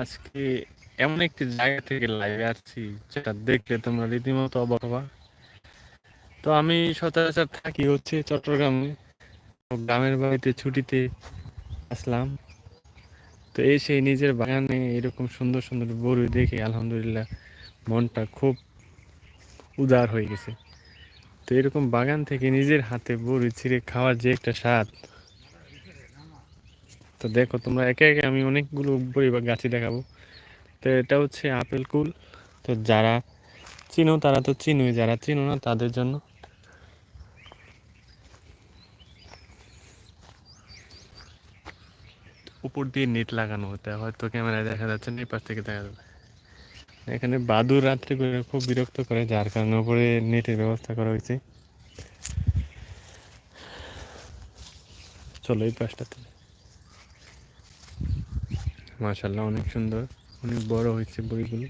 আজকে এমন একটি জায়গা থেকে লাইভে আসছি, যেটা দেখলে তোমরা রীতিমতো অবাক হবা। তো আমি সচরাচর থাকি হচ্ছে চট্টগ্রামে। গ্রামের বাড়িতে ছুটিতে আসলাম। তো এসে নিজের বাগানে এরকম সুন্দর সুন্দর বড়ি দেখে আলহামদুলিল্লাহ মনটা খুব উদার হয়ে গেছে। তো এরকম বাগান থেকে নিজের হাতে বড়ি ছিঁড়ে খাওয়ার যে একটা স্বাদ তো দেখো তোমরা একে একে আমি অনেকগুলো বড়ি বা গাছি দেখাবো। তো এটা হচ্ছে আপেল কুল। তো যারা চিনো, তারা তো চিনোই। যারা চিনো না, তাদের জন্য। উপর দিয়ে নেট লাগানো হতে হয়তো ক্যামেরায় দেখা যাচ্ছে না, এই পাশ থেকে দেখা যাবে। এখানে বাদুর রাত্রে করে খুব বিরক্ত করে, যার কারণে উপরে নেটের ব্যবস্থা করা হয়েছে। চলো এই পাশটাতে। মাশাল্লাহ অনেক সুন্দর। অনেক বড় হয়েছে বইগুলো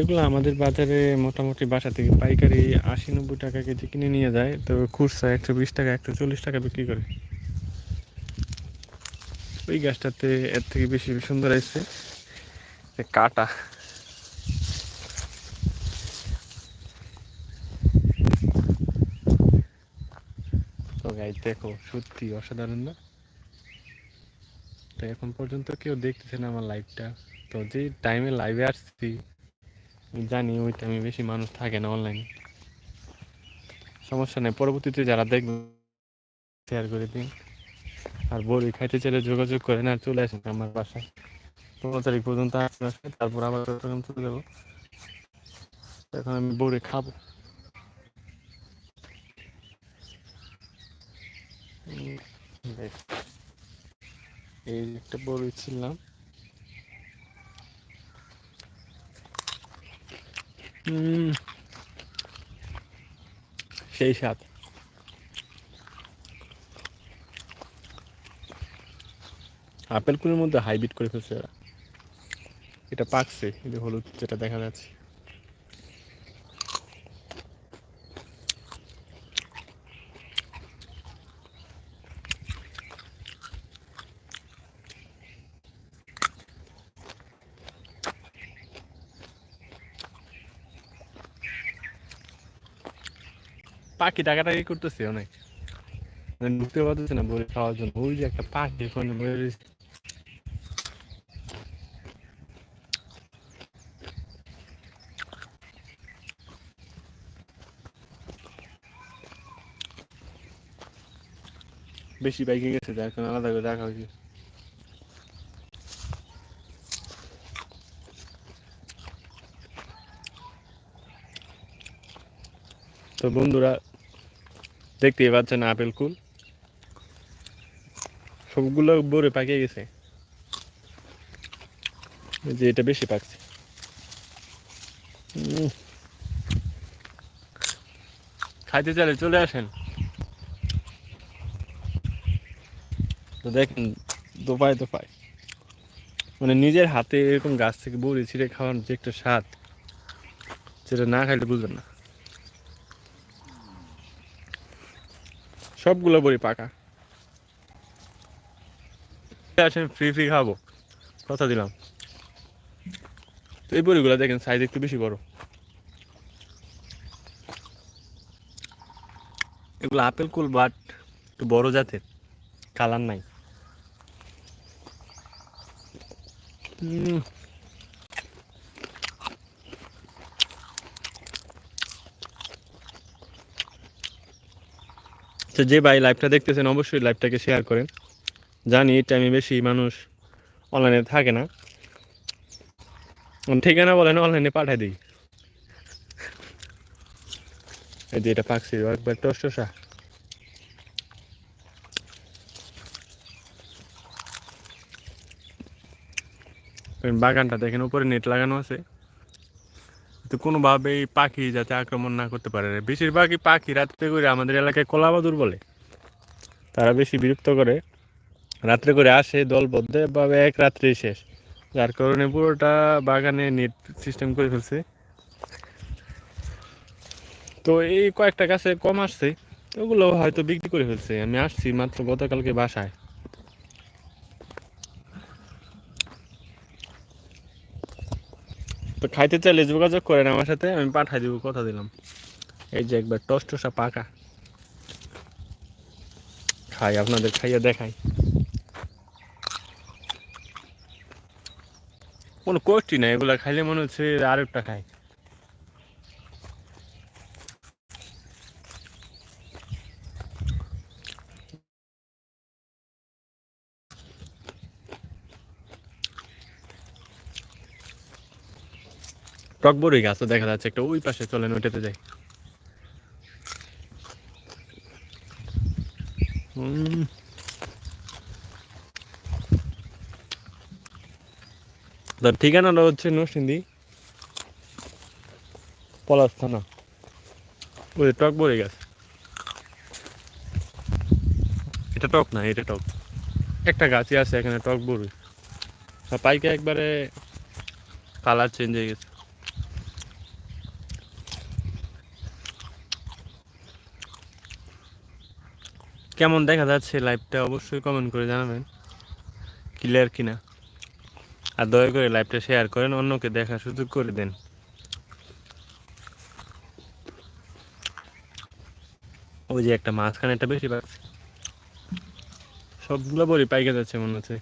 এগুলো আমাদের বাজারে মোটামুটি বাসা থেকে পাইকারি আশি নব্বই টাকা কেজি কিনে নিয়ে যায়। তবে খুচরা একশো বিশ টাকা, একশো চল্লিশ টাকা বিক্রি করে। ওই গাছটাতে এর থেকে বেশি সুন্দর আসছে কাটা। তো গাই দেখো, সত্যি অসাধারণ না? তো এখন পর্যন্ত কেউ দেখতেছে না আমার লাইভটা তো যে টাইমে লাইভে আসছি জানি ওই টাইমে বেশি মানুষ থাকে না অনলাইনে সমস্যা নেই, পরবর্তীতে যারা দেখবে শেয়ার করে দিন। আর বড়ি খাইতে চাইলে যোগাযোগ করে না চলে আসেন আমার বাসায়। পনেরো তারিখ পর্যন্ত আসবে তারপর আবার চলে যাব। এখন আমি বড়ি খাব। বেশ। এই একটা বড়ি ছিলাম। সেই স্বাদ আপেল কুলের মধ্যে হাইব্রিড করে ফেলছে এরা। এটা পাকছে, এই হলুদ যেটা দেখা যাচ্ছে। পাখি টাকাটাকি করতেছে অনেক। মানে ঢুকতে পারতেছে না বলে খাওয়ার জন্য। ওই যে একটা পাখি বলে রয়েছে। বেশি বাইকে গেছে, যার কারণে আলাদা করে রাখা হয়েছে। তো বন্ধুরা দেখতেই পাচ্ছেন আপেল কুল। সবগুলো বরে পাকিয়ে গেছে। যে এটা বেশি পাকছে। খাইতে চাইলে চলে আসেন। তো দেখেন, দোপায় দোপায়। মানে নিজের হাতে এরকম গাছ থেকে বড়ি ছিঁড়ে খাওয়ার যে একটা স্বাদ, সেটা না খাইলে বুঝবেন না। সবগুলো বড়ি পাকা। আসেন ফ্রি ফ্রি খাব। কথা দিলাম। তো এই বড়িগুলো দেখেন সাইজ একটু বেশি বড়। এগুলো আপেল কুল বাট একটু বড় জাতের। কালার নাই। উম। তো যে ভাই লাইভটা দেখতেছেন, অবশ্যই লাইভটাকে শেয়ার করেন। জানি এই টাইমে বেশি মানুষ অনলাইনে থাকে না। ঠিকানা বলেন অনলাইনে পাঠাই দিই। এই যে এটা পাকছে, একবার টসটসা। বাগানটা দেখেন, উপরে নেট লাগানো আছে। তো কোনোভাবেই পাখি যাতে আক্রমণ না করতে পারে। বেশিরভাগই পাখি রাত্রে করে আমাদের এলাকায় কলাবাদুর বলে। তারা বেশি বিরক্ত করে। রাত্রে করে আসে দলবদ্ধে বা এক রাত্রেই শেষ। যার কারণে পুরোটা বাগানে নেট সিস্টেম করে ফেলছে। তো এই কয়েকটা গাছে কম আসছে। ওগুলো হয়তো বিক্রি করে ফেলছে। আমি আসছি মাত্র গতকালকে বাসায়। তো খাইতে চাইলে যোগাযোগ করেন আমার সাথে, আমি পাঠাই দিব, কথা দিলাম। এই যে একবার টস টসা পাকা। খাই, আপনাদের খাইয়ে দেখাই। কোনো কষ্টি নাই, এগুলা খাইলে মনে হচ্ছে আরেকটা খাই। টক বড়ই গাছও দেখা যাচ্ছে একটা ওই পাশে চলেন, ওইটাতে যাই। তার ঠিকানাটা হচ্ছে নরসিংদী পলাশ থানা। ওই টক বড়ি গাছ। এটা টক না, এটা টক। একটা গাছই আছে এখানে টক আর পাইকে একবারে কালার চেঞ্জ হয়ে গেছে। কেমন দেখা যাচ্ছে লাইভটা অবশ্যই কমেন্ট করে জানাবেন। ক্লিয়ার কিনা? আর দয়া করে লাইভটা শেয়ার করেন, অন্যকে দেখার সুযোগ করে দেন। ওই যে একটা মাঝখানে একটা বেশি পাচ্ছে সবগুলো বড়ি পাইকে যাচ্ছে মনে হচ্ছে।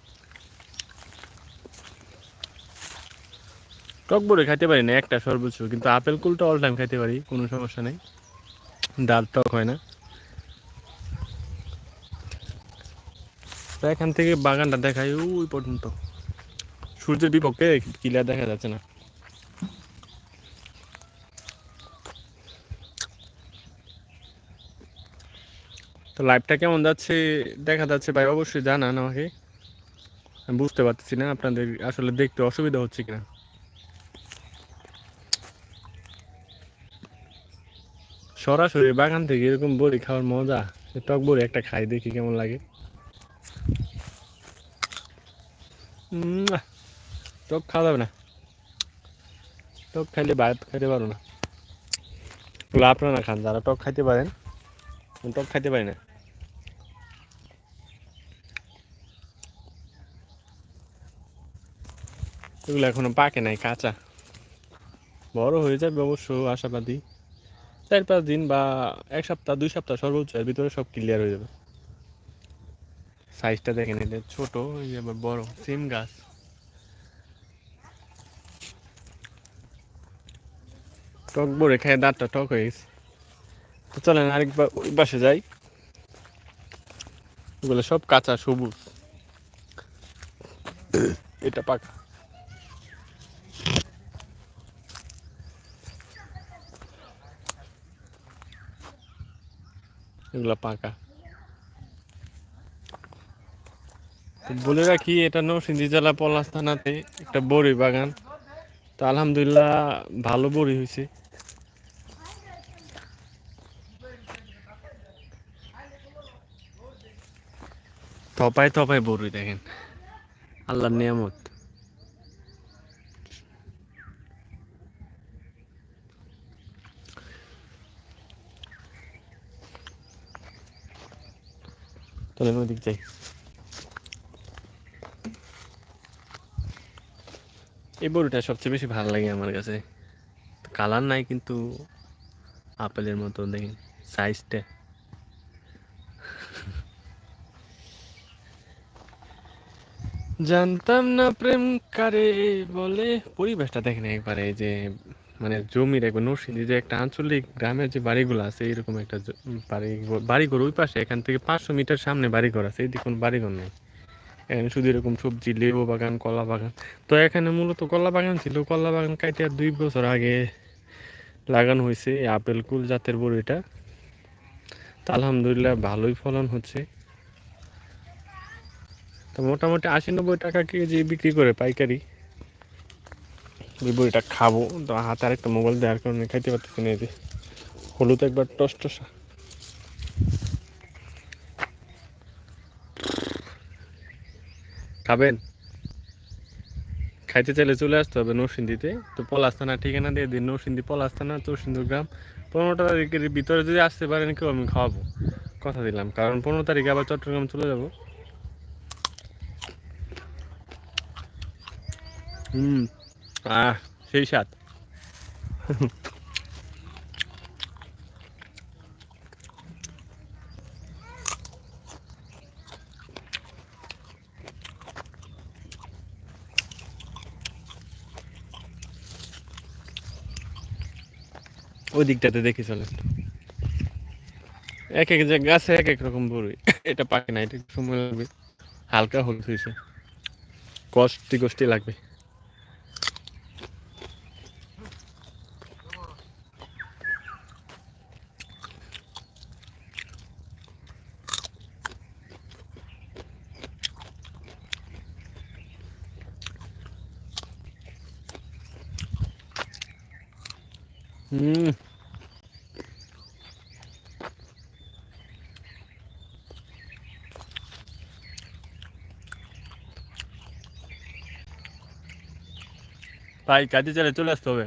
টক বড়ি খাইতে পারি না, একটা সর্বোচ্চ, কিন্তু আপেল কুলটা অল টাইম খাইতে পারি, কোনো সমস্যা নেই। ডাল টক হয় না। এখান থেকে বাগানটা দেখায় ওই পর্যন্ত। সূর্যের বিপক্ষে ক্লিয়ার দেখা যাচ্ছে না। তো লাইভটা কেমন যাচ্ছে দেখা যাচ্ছে ভাই, অবশ্যই জানান আমাকে। আমি বুঝতে পারতেছি না আপনাদের আসলে দেখতে অসুবিধা হচ্ছে কিনা। সরাসরি বাগান থেকে এরকম বড়ি খাওয়ার মজা, টক বড়ি একটা খাই দেখি কেমন লাগে উম, আহ, টক খাওয়া যাবে না। টক খাইলে ভাত খাইতে পারো না। ওগুলো আপনারা খান, যারা টক খাইতে পারেন টক খাইতে পারি না। এগুলো এখনও পাকে নাই, কাঁচা। বড় হয়ে যাবে অবশ্য, আশাবাদী। চার পাঁচ দিন বা এক সপ্তাহ, দুই সপ্তাহ সর্বোচ্চ, এর ভিতরে সব ক্লিয়ার হয়ে যাবে। সাইজটা দেখেন এদের ছোট, এই আবার বড় সেম গাছ। টক বড়ে খেয়ে দাঁতটা টক হয়ে গেছে। তো চলেন আরেকবার ওই পাশে যাই। ওগুলো সব কাঁচা, সবুজ। এটা পাকা। এগুলো পাকা তো বলে রাখি, এটা নরসিংদী জেলা পলাশ থানাতে একটা বড়ি বাগান। তো আলহামদুলিল্লাহ ভালো বড়ি হয়েছে। থপায় থপায় বড়ি দেখেন। আল্লাহর নিয়ামত। চলেন ওদিক যাই। এই বড়িটা সবচেয়ে বেশি ভালো লাগে আমার কাছে। কালার নাই কিন্তু আপেলের মতো, দেখেন সাইজটা জানতাম না প্রেম কারে বলে। পরিবেশটা দেখেন একবারে এই যে মানে জমির একবার নরসিংদী যে একটা আঞ্চলিক গ্রামের যে বাড়িগুলো আছে, এরকম একটা বাড়ি, বাড়িঘর ওই পাশে, এখান থেকে পাঁচশো মিটার সামনে বাড়িঘর আছে এইদিকে কোনো বাড়িঘর নেই। শুধু এরকম সবজি, লেবু বাগান, কলা বাগান। তো এখানে মূলত কলা বাগান ছিল। কলা বাগান কাটে আর দুই বছর আগে লাগানো হয়েছে আপেল কুল জাতের বড়িটা তো আলহামদুলিল্লাহ ভালোই ফলন হচ্ছে। তো মোটামুটি আশি নব্বই টাকা কেজি বিক্রি করে পাইকারি। ওই বড়িটা খাব। তো হাতে আরেকটা মোবাইল দেওয়ার কারণে খাইতে পারতেছি না এই যে। হলুদ একবার টস টসা। খাবেন? খাইতে চাইলে চলে আসতে হবে নরসিংদীতে। তো পলাশ থানা ঠিকানা দিয়ে দিন, নরসিংদী পলাশ থানা চৌসিন্দুর গ্রাম পনেরো তারিখের ভিতরে যদি আসতে পারেন কেউ, আমি খাওয়াবো। কথা দিলাম, কারণ পনেরো তারিখে আবার চট্টগ্রাম চলে যাব। হুম, আহ, সেই স্বাদ। ওই দিকটাতে দেখি চলেন। এক এক যে গাছে এক এক রকম বড়ই। এটা পাকে না, এটা সময় লাগবে। হালকা হলুদ হয়েছে। কষ্টি কষ্টি লাগবে। হুম। ভাই কাজে চলে চলে আসতে হবে।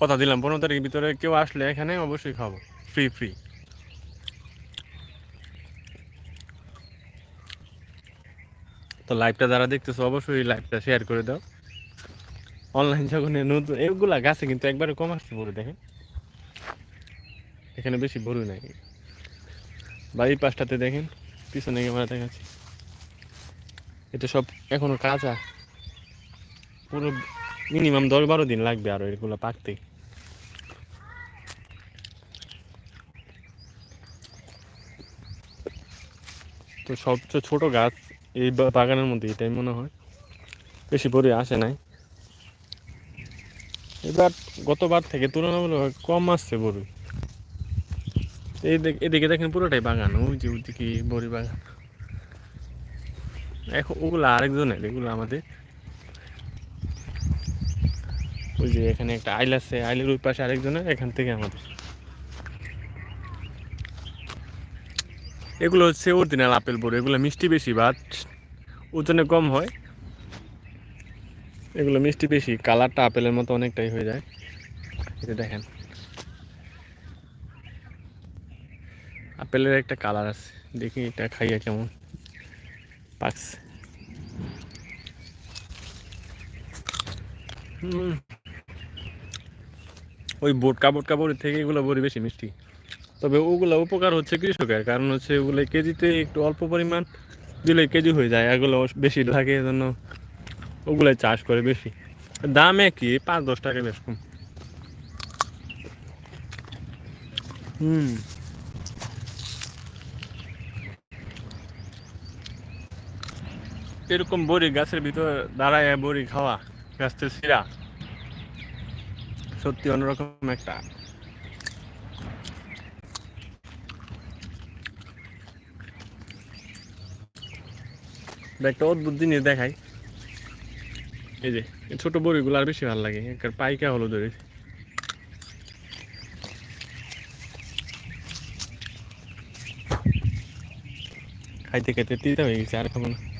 কথা দিলাম, পনেরো তারিখের ভিতরে কেউ আসলে এখানে অবশ্যই খাব ফ্রি ফ্রি তো লাইভটা যারা দেখতেছো, অবশ্যই লাইভটা শেয়ার করে দাও। অনলাইন যখন নতুন, এগুলা গাছে কিন্তু একবারে কম আসছে বড় দেখেন। এখানে বেশি বড় নাই। বাড়ির পাশটাতে দেখেন, পিছনে ক্যামেরা দেখাচ্ছি। এটা সব এখনও কাঁচা। পুরো মিনিমাম দশ বারো দিন লাগবে আরও এগুলো পাকতে। তো সবচেয়ে ছোট গাছ এই বাগানের মধ্যে এটাই মনে হয়। বেশি পরে আসে নাই। এবার গতবার থেকে তুলনামূলক কম আসছে দিক- এদিকে দেখেন পুরোটাই বাগান, ওই যে ওইদিকে বড়ি বাগান। এখন ওগুলো আরেকজনের, এগুলো আমাদের ওই যে এখানে একটা আইল আছে, আইলের ওই পাশে আরেকজনের, এখান থেকে আমাদের। এগুলো হচ্ছে অরিজিনাল আপেল বড়ি, এগুলো মিষ্টি বেশি বাট ওজনে কম হয়। এগুলো মিষ্টি বেশি, কালারটা আপেলের মতো অনেকটাই হয়ে যায়। এটা দেখেন। আপেলের একটা কালার আছে, দেখি এটা খাইয়া কেমন পাকছে। হুম। ওই বোটকা বোটকা বড়ি থেকে এগুলো বড়ি বেশি মিষ্টি। তবে ওগুলো উপকার হচ্ছে কৃষকের, কারণ হচ্ছে ওগুলো কেজিতে একটু অল্প পরিমাণ দিলে কেজি হয়ে যায়, এগুলো বেশি থাকে এজন্য ওগুলাই চাষ করে বেশি। দাম একই, পাঁচ দশ টাকা বেশ কম। হুম। এরকম বড়ি গাছের ভিতর দাঁড়ায় বড়ি খাওয়া, গাছের শিরা। সত্যি অন্যরকম একটা। একটা অদ্ভুত জিনিস দেখাই। এই যে ছোট বড়িগুলো আর বেশি ভালো লাগে একটা পাইকা হলো ধরে। খাইতে খাইতে তিতা হয়ে গেছে আর খাব না।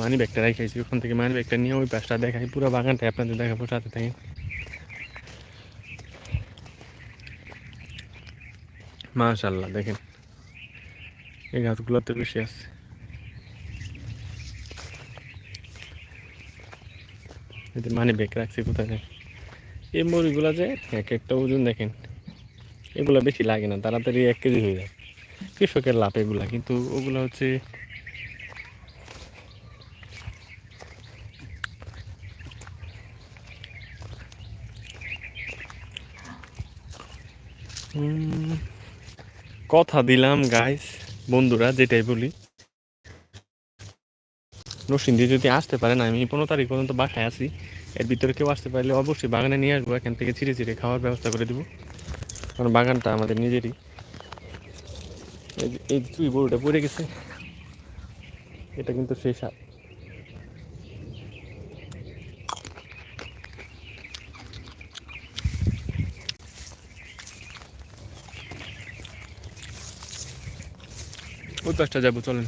মানি ব্যাগটা রেখেছি, ওখান থেকে মানি ব্যাগটা নিয়ে ওই পাশটা দেখাই, পুরো বাগানটা আপনাদের দেখাবো, সাথে থাকেন। মাশাল্লাহ দেখেন। এই গাছগুলোতে বেশি আছে। এতে মানে বেক রাখছি কোথায় এই মুড়িগুলো যে এক একটা ওজন দেখেন, এগুলো বেশি লাগে না, তাড়াতাড়ি এক কেজি হয়ে যায়। কৃষকের লাভ এগুলা, কিন্তু ওগুলো হচ্ছে কথা দিলাম গাইস বন্ধুরা, যেটাই বলি। নসিন্দি যদি আসতে পারেন, আমি পনেরো তারিখ পর্যন্ত বাসায় আছি। এর ভিতরে কেউ আসতে পারলে অবশ্যই বাগানে নিয়ে আসব, এখান থেকে ছিঁড়ে ছিঁড়ে খাওয়ার ব্যবস্থা করে দেবো। কারণ বাগানটা আমাদের নিজেরই। এই চুই বড়টা পড়ে গেছে। এটা কিন্তু সেই সাপ। পাশটা যাব, চলেন।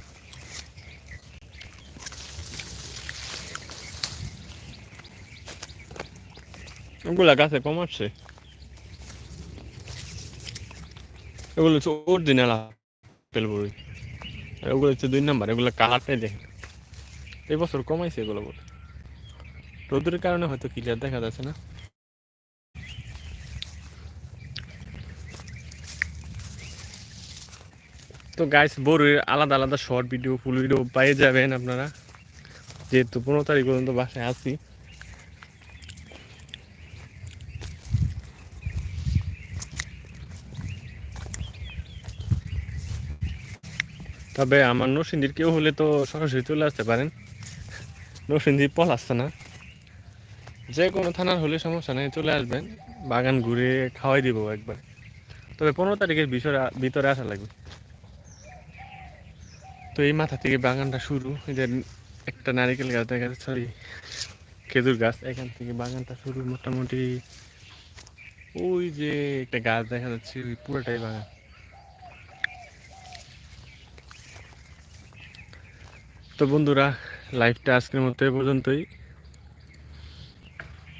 ওগুলা গাছে কম আসছে। এগুলো হচ্ছে অরিজিনাল আপেল বড়ি। ওগুলো হচ্ছে দুই নাম্বার, এগুলো কালারটাই দেখেন এই বছর কমাইছে এগুলো বলে রোদের কারণে হয়তো ক্লিয়ার দেখা যাচ্ছে না। তো গাইস বড়ুর আলাদা আলাদা শর্ট ভিডিও ফুল ভিডিও পেয়ে যাবেন আপনারা। যেহেতু পনেরো তারিখ পর্যন্ত বাসায় আছি। তবে আমার নরসিংদীর কেউ হলে তো সরাসরি চলে আসতে পারেন। নরসিংদী পল আসছে না। যে কোনো থানার হলে সমস্যা নেই, চলে আসবেন। বাগান ঘুরে খাওয়াই দিব একবার। তবে পনেরো তারিখের ভিতরে ভিতরে আসা লাগবে। তো এই মাথা থেকে বাগানটা শুরু। যে একটা নারিকেল গাছ দেখা যাচ্ছে, সরি, খেজুর গাছ। এখান থেকে বাগানটা শুরু মোটামুটি। ওই যে একটা গাছ দেখা যাচ্ছে, ওই পুরোটাই বাগান। তো বন্ধুরা, লাইফটা আজকের মতো এ পর্যন্তই।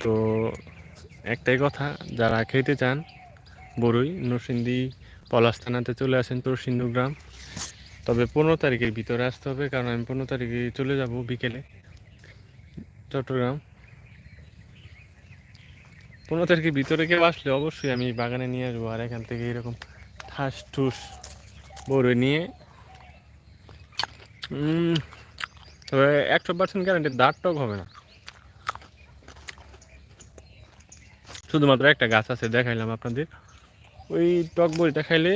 তো একটাই কথা, যারা খেতে চান বড়ই নরসিংদী, পলাশ থানাতে চলে আসেন তোরসিন্দু গ্রাম। তবে পনেরো তারিখের ভিতরে আসতে হবে, কারণ আমি পনেরো তারিখে চলে যাব বিকেলে, চট্টগ্রাম। পনেরো তারিখের ভিতরে কেউ আসলে অবশ্যই আমি বাগানে নিয়ে আসব, আর এখান থেকে এরকম ঠাস ঠুস বড়ই নিয়ে। তবে একশো পার্সেন্ট গ্যারান্টি দাঁত টক হবে না। শুধুমাত্র একটা গাছ আছে, দেখাইলাম আপনাদের। ওই টক বড়িটা খাইলে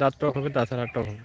দাঁত টক হবে, তাছাড়া টক হবে।